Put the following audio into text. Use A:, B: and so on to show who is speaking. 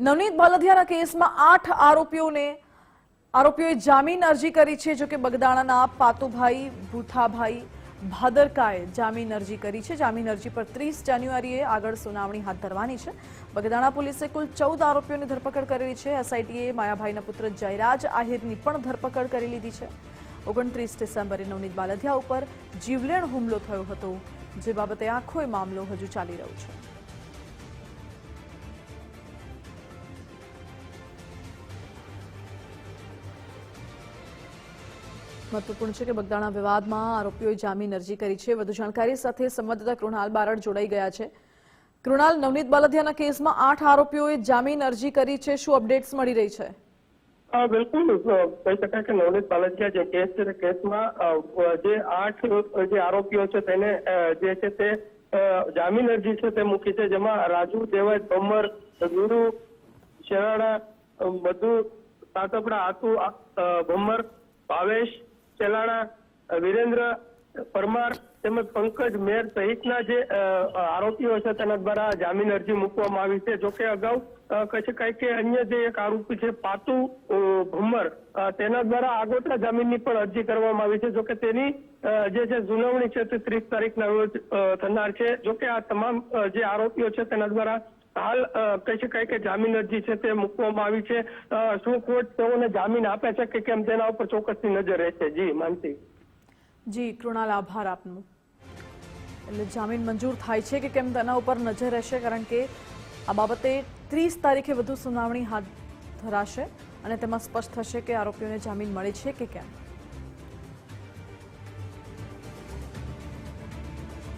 A: નવનીત બાલધિયાના કેસમાં આઠ આરોપીઓને આરોપીઓએ જામીન અરજી કરી છે જો કે બગદાણાના પાતુભાઈ, ભૂથાભાઈ ભાદરકાએ જામીન અરજી કરી છે. જામીન અરજી પર ત્રીસ જાન્યુઆરીએ આગળ સુનાવણી હાથ ધરવાની છે. બગદાણા પોલીસે કુલ ચૌદ આરોપીઓની ધરપકડ કરેલી છે. એસઆઈટીએ માયાભાઈના પુત્ર જયરાજ આહિરની પણ ધરપકડ કરી લીધી છે. ઓગણત્રીસ ડિસેમ્બરે નવનીત બાલધિયા ઉપર જીવલેણ હુમલો થયો હતો, જે બાબતે આખો મામલો હજુ ચાલી રહ્યો છે. મહત્વપૂર્ણ છે કે બગદાણા વિવાદમાં આરોપીઓએ જામીન અરજી કરી છે. વધુ જાણકારી સાથે સંવાદદાતા કૃણાલ બારડ જોડાઈ ગયા છે. કૃણાલ, નવનીત બાલધિયાના કેસમાં આઠ આરોપીઓએ જામીન અરજી કરી છે. શું અપડેટ્સ મળી રહી છે?
B: બિલકુલ. કહી શકાય કે નવનીત બાલધિયા જે કેસ છે કેસમાં જે આઠ, જે આરોપીઓ છે તેને જે છે તે જામીન અરજી છે તે મૂકી છે. જેમાં રાજુ દેવાય તોમર ગુરુ શેરાણા બધું, સાતપડા, આતુ ભમર, ભાવેશ ચેલાણા વિરેન્દ્ર, પરમાર તેમજ પંકજ મેર સહિતના જે આરોપીઓ છે તેના દ્વારા જામીન અરજી મૂકવામાં આવી છે. જોકે અગાઉ કચ્છ શકાય કે અન્ય જે એક આરોપી છે પાતુ ભુમર તેના દ્વારા આગોતરા જામીનની પણ અરજી કરવામાં આવી છે. જોકે તેની જે છે સુનાવણી છે તે ત્રીસ તારીખના રોજ થનાર છે. જોકે આ તમામ જે આરોપીઓ છે તેના દ્વારા હાલ કહી શકાય કે જામીન અરજી છે તે મૂકવામાં આવી છે. શું કોર્ટ તેઓને જામીન આપે છે કે કેમ? તેના ઉપર ચોક્કસની નજર રહેશે. જી, માનસી.
A: જી, કૃણાલ, આભાર આપનો. એટલે જામીન મંજૂર થાય છે કે કેમ તેના ઉપર નજર રહેશે? કારણ કે આ બાબતે ત્રીસ તારીખે વધુ સુનાવણી હાથ ધરાશે અને તેમાં સ્પષ્ટ થશે કે આરોપીઓને જામીન મળે છે કે કેમ.